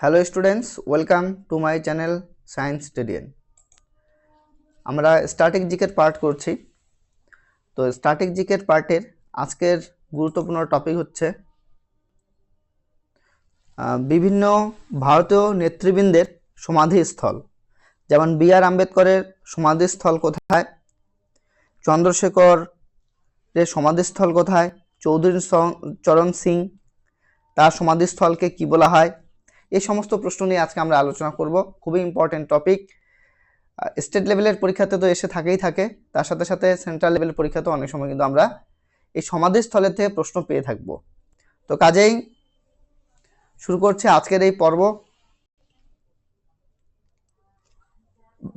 Hello students welcome to my channel science স্টেডিয়ান আমরা static জিকের part করছি। তো স্ট্যাটিক জিকের পার্টের আজকের গুরুত্বপূর্ণ টপিক হচ্ছে বিভিন্ন ভারতীয় নেতৃবৃন্দের সমাধিস্থল। যেমন বি আর আম্বেদকরের সমাধিস্থল কোথায়? চন্দ্রশেখর এর সমাধিস্থল কোথায়? চৌধুরী চরণ সিং, তার সমাধিস্থলকে কি বলা হয়? এই সমস্ত প্রশ্ন নিয়ে আজকে আমরা আলোচনা করব। খুবই ইম্পর্টেন্ট টপিক স্টেট লেভেলের পরীক্ষাতে তো এসে থাকেই থাকে। তার সাথে সাথে সেন্ট্রাল লেভেলের পরীক্ষাতেও অনেক সময় কিন্তু আমরা এই সমাধিস্থলের থেকে প্রশ্ন পেয়ে থাকব। তো কাজেই শুরু করছে আজকের এই পর্ব।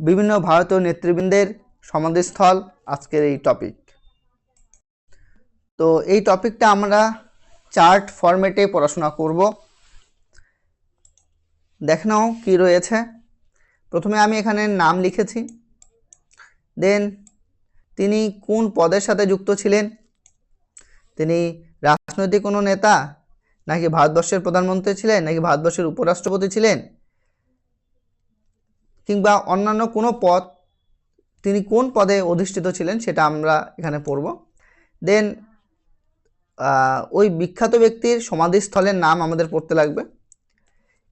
বিভিন্ন ভারতীয় নেতৃবৃন্দের সমাধিস্থল আজকের এই টপিক তো এই টপিকটা আমরা চার্ট ফরম্যাটে পড়াশোনা করব। দেখে নাও কী রয়েছে। প্রথমে আমি এখানে নাম লিখেছি। দেন তিনি কোন পদের সাথে যুক্ত ছিলেন? তিনি রাজনৈতিক কোনো নেতা নাকি ভারতবর্ষের প্রধানমন্ত্রী ছিলেন নাকি ভারতবর্ষের উপরাষ্ট্রপতি ছিলেন? কিংবা অন্যান্য কোনো পদ, তিনি কোন পদে অধিষ্ঠিত ছিলেন সেটা আমরা এখানে পড়ব। দেন ওই বিখ্যাত ব্যক্তির সমাধিস্থলের নাম আমাদের পড়তে লাগবে।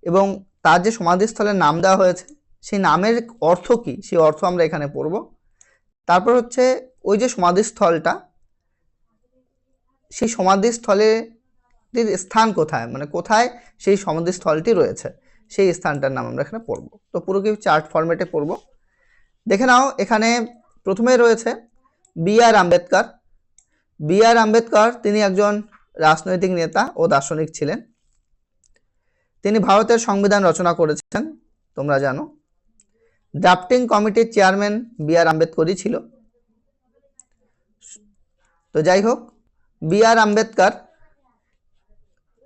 এবং তার যে সমাধিস্থলের নাম দেওয়া হয়েছে, সেই নামের অর্থ কি? সেই অর্থ আমরা এখানে পড়ব। তারপর হচ্ছে ওই যে সমাধিস্থলটা, সেই সমাধিস্থলের স্থান কোথায়? মানে কোথায় সেই সমাধিস্থলটি রয়েছে? সেই স্থানটার নাম আমরা এখানে পড়ব। তো পুরো কি চার্ট ফরম্যাটে পড়ব? দেখে নাও, এখানে প্রথমে রয়েছে B R Ambedkar. B R Ambedkar, তিনি একজন রাজনৈতিক নেতা ও দার্শনিক ছিলেন। তিনি ভারতের সংবিধান রচনা করেছেন, তোমরা জানো। ড্রাফটিং কমিটির চেয়ারম্যান বি আর আম্বেদকরই ছিল। তো যাই হোক, বি আর আম্বেদকর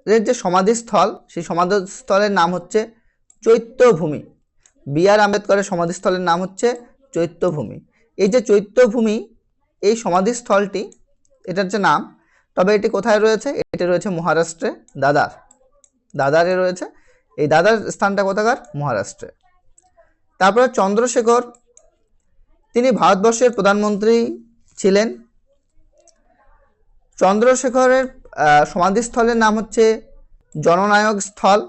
এর যে সমাধিস্থল, সেই সমাধিস্থলের নাম হচ্ছে চৈত্যভূমি। বি আর আম্বেদকরের সমাধিস্থলের নাম হচ্ছে চৈত্যভূমি। এই যে চৈত্যভূমি, এই সমাধিস্থলটি, এটার যে নাম, তবে এটি কোথায় রয়েছে? এটি রয়েছে মহারাষ্ট্রে, দাদার। দাদারে রয়েছে। এই দাদার স্থানটা কোথাকার? মহারাষ্ট্রে। তারপরে চন্দ্রশেখর, তিনি ভারতবর্ষের প্রধানমন্ত্রী ছিলেন। চন্দ্রশেখরের সমাধিস্থলের নাম হচ্ছে জননায়ক স্থল।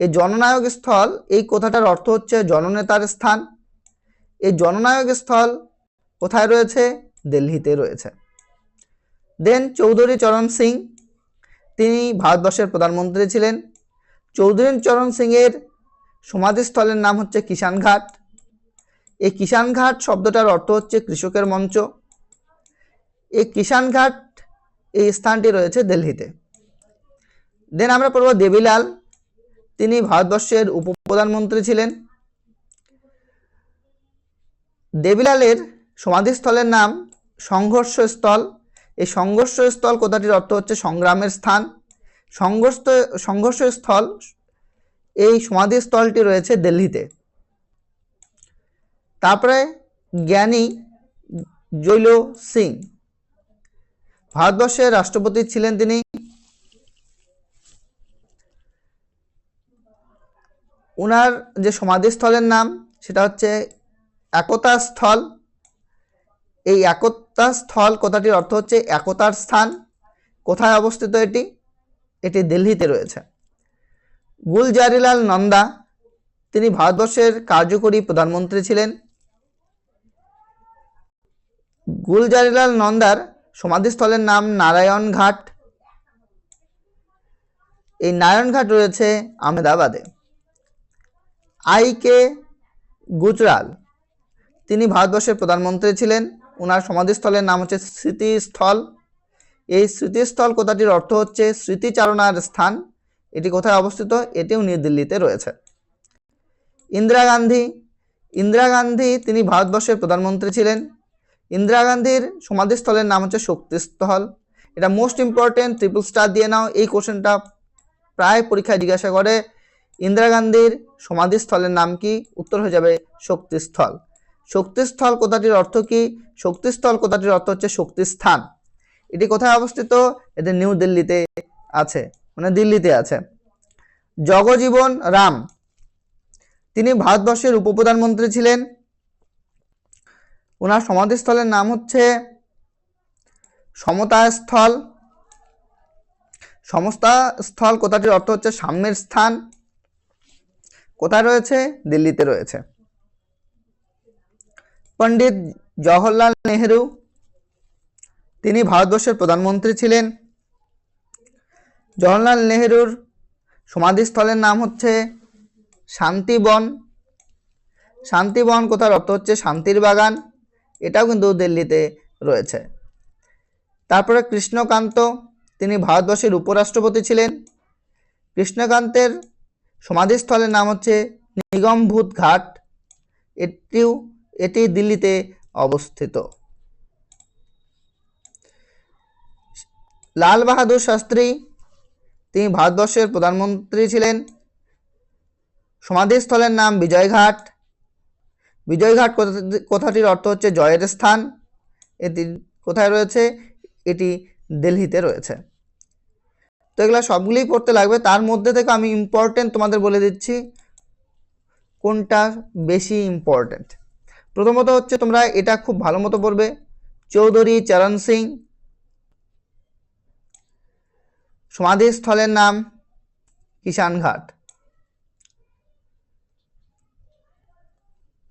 এই জননায়ক স্থল, এই কথাটার অর্থ হচ্ছে জননেতার স্থান। এই জননায়ক স্থল কোথায় রয়েছে? দিল্লিতে রয়েছে। দেন চৌধুরী চরণ সিং তিনি ভারতবর্ষের প্রধানমন্ত্রী ছিলেন। চৌধুরী চরণ সিংয়ের সমাধিস্থলের নাম হচ্ছে কিষান ঘাট। এই কিষান ঘাট শব্দটার অর্থ হচ্ছে কৃষকের মঞ্চ। এই কিষান ঘাট এই স্থানটি রয়েছে দিল্লিতে। দেন আমরা পড়ব দেবীলাল। তিনি ভারতবর্ষের উপপ্রধানমন্ত্রী ছিলেন। দেবীলালের সমাধিস্থলের নাম সংঘর্ষ স্থল এই সংঘর্ষস্থল কথাটির অর্থ হচ্ছে সংগ্রামের স্থান। সংঘর্ষ, সংঘর্ষস্থল, এই সমাধিস্থলটি রয়েছে দিল্লিতে। তারপরে জ্ঞানী জৈল সিং, ভারতবর্ষের রাষ্ট্রপতি ছিলেন তিনি। ওনার যে সমাধিস্থলের নাম, সেটা হচ্ছে একতা স্থল এই একতা স্থল কথাটির অর্থ হচ্ছে একতার স্থান। কোথায় অবস্থিত এটি? এটি দিল্লিতে রয়েছে। গুলজারিলাল নন্দা, তিনি ভারতবর্ষের কার্যকরী প্রধানমন্ত্রী ছিলেন। গুলজারিলাল নন্দার সমাধিস্থলের নাম নারায়ণ ঘাট। এই নারায়ণ ঘাট রয়েছে আহমেদাবাদে। আই কে গুজরাল, তিনি ভারতবর্ষের প্রধানমন্ত্রী ছিলেন। ওনার সমাধিস্থলের নাম হচ্ছে স্মৃতিস্থল। এই স্মৃতিস্থল কথাটির অর্থ হচ্ছে স্মৃতিচারণার স্থান। এটি কোথায় অবস্থিত? এটিও নিউ দিল্লিতে রয়েছে। ইন্দিরা গান্ধী ইন্দিরা গান্ধী তিনি ভারতবর্ষের প্রধানমন্ত্রী ছিলেন। ইন্দিরা গান্ধীর সমাধিস্থলের নাম হচ্ছে শক্তিস্থল। এটা মোস্ট ইম্পর্টেন্ট ট্রিপল স্টার দিয়ে নাও। এই কোশ্চেনটা প্রায় পরীক্ষায় জিজ্ঞাসা করে, ইন্দিরা গান্ধীর সমাধিস্থলের নাম কি? উত্তর হয়ে যাবে শক্তিস্থল। শক্তিস্থল কথাটির অর্থ কি? শক্তিস্থল কথাটির অর্থ হচ্ছে শক্তিস্থান। এটি কোথায় অবস্থিত? এটি নিউ দিল্লিতে আছে মানে দিল্লিতে আছে। জগজীবন রাম, তিনি ভারতবর্ষের উপপ্রধানমন্ত্রী ছিলেন। ওনার সমাধিস্থলের নাম হচ্ছে সমতা স্থল সমস্তা স্থল কথাটির অর্থ হচ্ছে সাম্যের স্থান। কোথায় রয়েছে? দিল্লিতে রয়েছে। পণ্ডিত জওহরলাল নেহেরু, তিনি ভারতবর্ষের প্রধানমন্ত্রী ছিলেন। জওহরলাল নেহেরুর সমাধিস্থলের নাম হচ্ছে শান্তিবন। শান্তিবন কোথার অর্থ হচ্ছে শান্তির বাগান, এটাও কিন্তু দিল্লিতে রয়েছে। তারপরে কৃষ্ণকান্ত, তিনি ভারতবর্ষের উপরাষ্ট্রপতি ছিলেন। কৃষ্ণকান্তের সমাধিস্থলের নাম হচ্ছে নিগমভূত ঘাট। এটিও এটি দিল্লিতে অবস্থিত। লাল বাহাদুর শাস্ত্রী, তিনি ভারতবর্ষের প্রধানমন্ত্রী ছিলেন। সমাধিস্থলের নাম বিজয়ঘাট। বিজয়ঘাট কথা- কথাটির অর্থ হচ্ছে জয়ের স্থান। এটি কোথায় রয়েছে? এটি দিল্লিতে রয়েছে। তো এগুলো সবগুলোই পড়তে লাগবে। তার মধ্যে থেকে আমি ইম্পর্টেন্ট তোমাদের বলে দিচ্ছি, কোনটা বেশি ইম্পর্টেন্ট প্রথমত হচ্ছে তোমরা এটা খুব ভালো মতো পড়বে। চৌধুরী চরণ সিং। সমাধিস্থলের নাম কিষান ঘাট।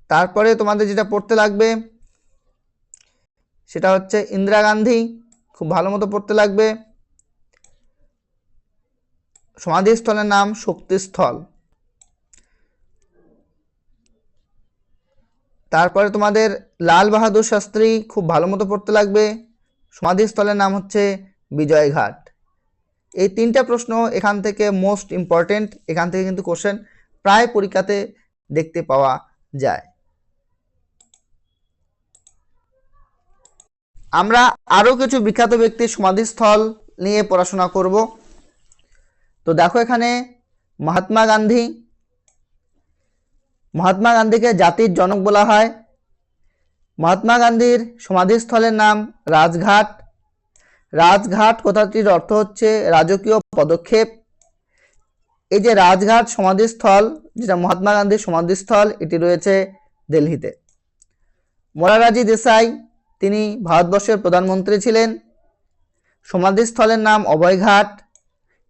তারপরে তোমাদের যেটা পড়তে লাগবে, সেটা হচ্ছে ইন্দিরা গান্ধী, খুব ভালো মতো পড়তে লাগবে। সমাধিস্থলের নাম শক্তিস্থল। তারপরে তোমাদের লাল বাহাদুর শাস্ত্রী খুব ভালো মতো পড়তে লাগবে। সমাধিস্থলের নাম হচ্ছে বিজয়ঘাট এই তিনটা প্রশ্ন এখান থেকে মোস্ট ইম্পর্টেন্ট এখান থেকে কিন্তু কোশ্চেন প্রায় পরীক্ষাতে দেখতে পাওয়া যায়। আমরা আরও কিছু বিখ্যাত ব্যক্তির সমাধিস্থল নিয়ে পড়াশোনা করব। তো দেখো এখানে মহাত্মা গান্ধী মহাত্মা গান্ধীকে জাতির জনক বলা হয়। মহাত্মা গান্ধীর সমাধিস্থলের নাম রাজঘাট। রাজঘাট কথাটির অর্থ হচ্ছে রাজকীয় পদক্ষেপ। এই যে রাজঘাট সমাধিস্থল, যেটা মহাত্মা গান্ধীর সমাধিস্থল, এটি রয়েছে দিল্লিতে। মোরারাজি দেশাই, তিনি ভারতবর্ষের প্রধানমন্ত্রী ছিলেন। সমাধিস্থলের নাম অভয়ঘাট।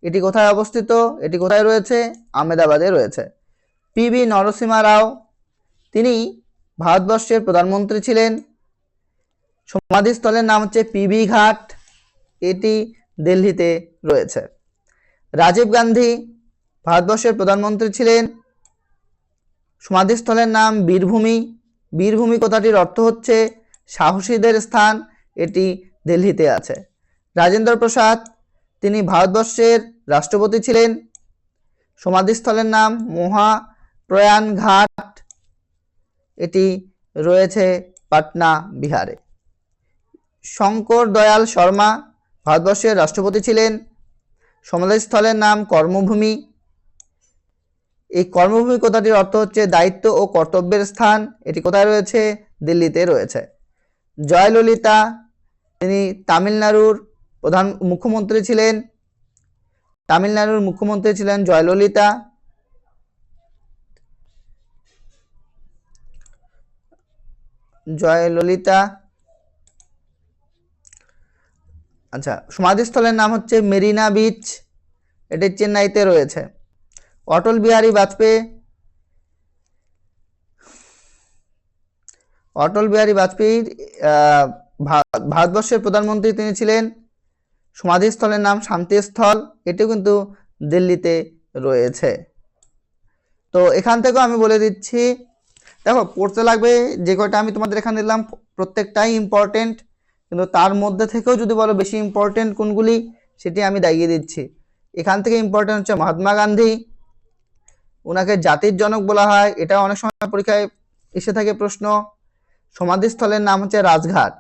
এটি কোথায় অবস্থিত? এটি কোথায় রয়েছে? আহমেদাবাদে রয়েছে। পিবি নরসিমা রাও, তিনি ভারতবর্ষের প্রধানমন্ত্রী ছিলেন। সমাধিস্থলের নাম হচ্ছে পিবি ঘাট, এটি দিল্লিতে রয়েছে। রাজীব গান্ধী ভারতবর্ষের প্রধানমন্ত্রী ছিলেন। সমাধিস্থলের নাম বীরভূমি। বীরভূমি কথাটির অর্থ হচ্ছে সাহসীদের স্থান, এটি দিল্লিতে আছে। রাজেন্দ্র প্রসাদ, তিনি ভারতবর্ষের রাষ্ট্রপতি ছিলেন। সমাধিস্থলের নাম মহা প্রয়াণ ঘাট এটি রয়েছে পাটনা, বিহারে। শঙ্কর দয়াল শর্মা ভারতবর্ষের রাষ্ট্রপতি ছিলেন। সমাধিস্থলের নাম কর্মভূমি। এই কর্মভূমি কথাটির অর্থ হচ্ছে দায়িত্ব ও কর্তব্যের স্থান। এটি কোথায় রয়েছে? দিল্লিতে রয়েছে। জয়ললিতা, তিনি তামিলনাড়ুর প্রধান মুখ্যমন্ত্রী ছিলেন। তামিলনাড়ুর মুখ্যমন্ত্রী ছিলেন জয়ললিতা। জয়ললিতা আচ্ছা সমাধিস্থলের নাম হচ্ছে মেরিনা বিচ। এটি চেন্নাইতে রয়েছে। অটল বিহারী বাজপেয়ী অটল বিহারী বাজপেয়ীর ভারতবর্ষের প্রধানমন্ত্রী তিনি ছিলেন। সমাধিস্থলের নাম শান্তিস্থল। এটিও কিন্তু দিল্লিতে রয়েছে। তো এখান থেকেও আমি বলে দিচ্ছি দেখো, পড়তে লাগবে, যে কয়টা আমি তোমাদের এখানে দিলাম, প্রত্যেকটাই ইম্পর্টেন্ট কিন্তু তার মধ্যে থেকেও যদি বলো বেশি ইম্পর্টেন্ট কোনগুলি, সেটি আমি দাগিয়ে দিচ্ছি। এখান থেকে ইম্পর্টেন্ট হচ্ছে মহাত্মা গান্ধী। ওনাকে জাতির জনক বলা হয়। এটা অনেক সময় পরীক্ষায় এসে থাকে প্রশ্ন। সমাধিস্থলের নাম হচ্ছে রাজঘাট।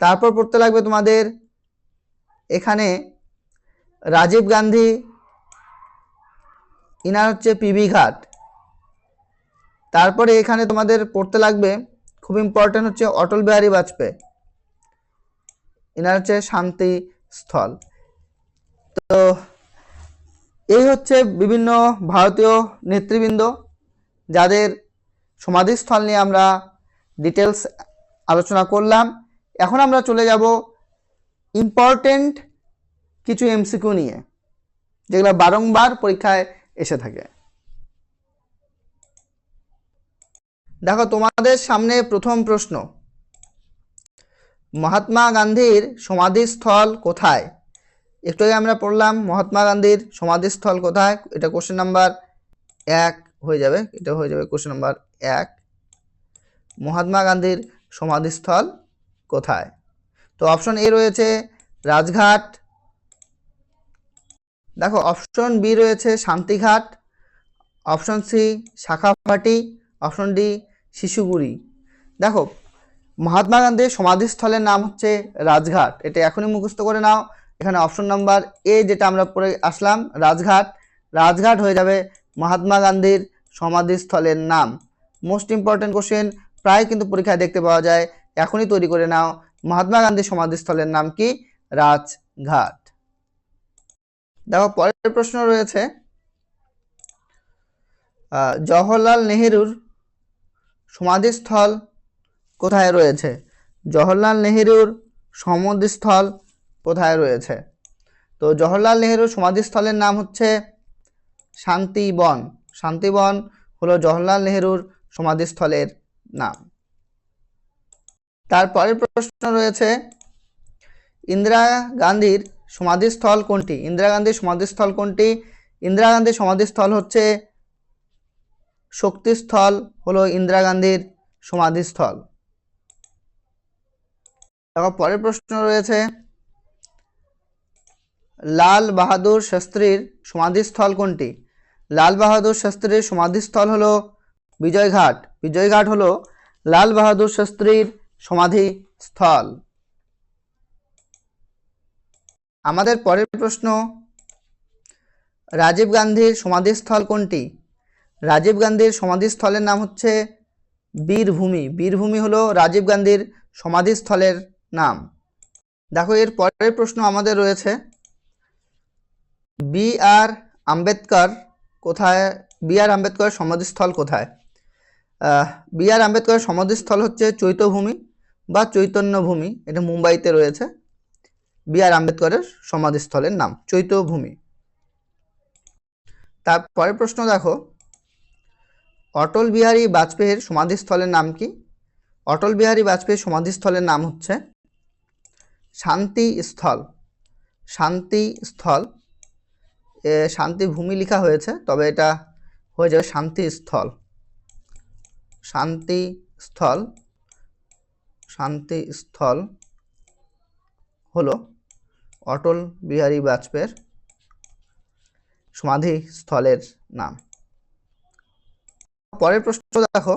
তারপর পড়তে লাগবে তোমাদের, এখানে রাজীব গান্ধী, ইনার হচ্ছে পিবি ঘাট। তারপরে এখানে তোমাদের পড়তে লাগবে খুব ইম্পর্টেন্ট হচ্ছে অটল বিহারী বাজপেয়ী। এনার হচ্ছে শান্তি স্থল। তো এই হচ্ছে বিভিন্ন ভারতীয় নেতৃবৃন্দ যাদের সমাধিস্থল নিয়ে আমরা ডিটেলস আলোচনা করলাম। এখন আমরা চলে যাব ইম্পর্টেন্ট কিছু এমসিকিউ নিয়ে, যেগুলো বারংবার পরীক্ষায় এসে থাকে। দেখো, তোমাদের সামনে প্রথম প্রশ্ন। মহাত্মা গান্ধীর সমাধিস্থল কোথায়? একটু আগে আমরা পড়লাম, মহাত্মা গান্ধীর সমাধিস্থল কোথায়? এটা কোশ্চেন নাম্বার এক হয়ে যাবে, এটা হয়ে যাবে কোশ্চেন নাম্বার এক। মহাত্মা গান্ধীর সমাধিস্থল কোথায়? তো অপশন এ রয়েছে রাজঘাট। দেখো অপশন বি রয়েছে শান্তিঘাট। অপশন সি শাখাফাটি অপশন ডি শিশুগুড়ি দেখো, মহাত্মা গান্ধীর সমাধিস্থলের নাম হচ্ছে রাজঘাট। এটা এখনই মুখস্থ করে নাও। এখানে অপশন নাম্বার এ যেটা আমরা পড়ে আসলাম, রাজঘাট। রাজঘাট হয়ে যাবে মহাত্মা গান্ধীর সমাধিস্থলের নাম। মোস্ট ইম্পর্টেন্ট কোশ্চেন প্রায় কিন্তু পরীক্ষায় দেখতে পাওয়া যায়। এখনই তৈরি করে নাও। মহাত্মা গান্ধীর সমাধিস্থলের নাম কি? রাজঘাট। দেখো, পরের প্রশ্ন রয়েছে জওহরলাল নেহেরুর সমাধিস্থল কোথায় রয়েছে? জওহরলাল নেহেরুর সমাধিস্থল কোথায় রয়েছে? তো জওহরলাল নেহেরুর সমাধিস্থলের নাম হচ্ছে শান্তিবন। শান্তিবন হলো জওহরলাল নেহেরুর সমাধিস্থলের নাম। তারপরের প্রশ্ন রয়েছে, ইন্দিরা গান্ধীর সমাধিস্থল কোনটি? ইন্দিরা গান্ধীর সমাধিস্থল কোনটি? ইন্দিরা গান্ধীর সমাধিস্থল হচ্ছে শক্তিস্থল হলো ইন্দিরা গান্ধীর সমাধিস্থল। তারপর পরের প্রশ্ন রয়েছে, লাল বাহাদুর শাস্ত্রীর সমাধিস্থল কোনটি? লাল বাহাদুর শাস্ত্রীর সমাধিস্থল হলো বিজয়ঘাট। বিজয়ঘাট হলো লাল বাহাদুর শাস্ত্রীর সমাধিস্থল। আমাদের পরের প্রশ্ন, রাজীব গান্ধীর সমাধিস্থল কোনটি? রাজীব গান্ধীর সমাধিস্থলের নাম হচ্ছে বীরভূমি। বীরভূমি হলো রাজীব গান্ধীর সমাধিস্থলের নাম। দেখো, এর পরের প্রশ্ন আমাদের রয়েছে। বি আর আম্বেদকর কোথায়? বি আর আম্বেদকর সমাধিস্থল কোথায়? বি আর আম্বেদকরের সমাধিস্থল হচ্ছে চৈত্যভূমি বা চৈতন্যভূমি। এটা মুম্বাইতে রয়েছে। বি আর আম্বেদকরের সমাধিস্থলের নাম চৈত্যভূমি তারপরের প্রশ্ন দেখো। অটল বিহারী বাজপেয়ীর সমাধিস্থলের নাম কি? অটল বিহারী বাজপেয়ীর সমাধিস্থলের নাম হচ্ছে শান্তি স্থল। শান্তি স্থল। এ, শান্তি ভূমি লেখা হয়েছে, তবে এটা হয়ে যাবে শান্তি স্থল। শান্তি স্থল। শান্তি স্থল হলো অটল বিহারী বাজপেয়ীর সমাধিস্থলের নাম। পরের প্রশ্ন দেখো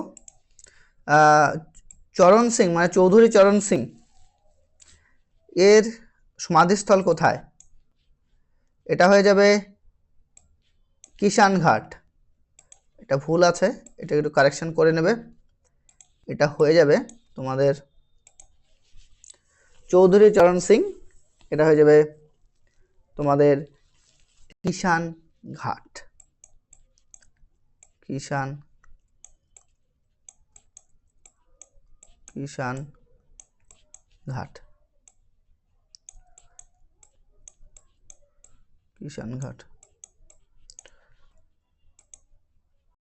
চরণ সিং মানে চৌধুরী চরণ সিং, এর সমাধিস্থল কোথায়? এটা হয়ে যাবে কিষান ঘাট এটা ভুল আছে, এটা একটু কারেকশন করে নেবে। এটা হয়ে যাবে তোমাদের চৌধুরী চরণ সিং, এটা হয়ে যাবে তোমাদের কিষান ঘাট কিষান কিষান ঘাট। কিষান ঘাট।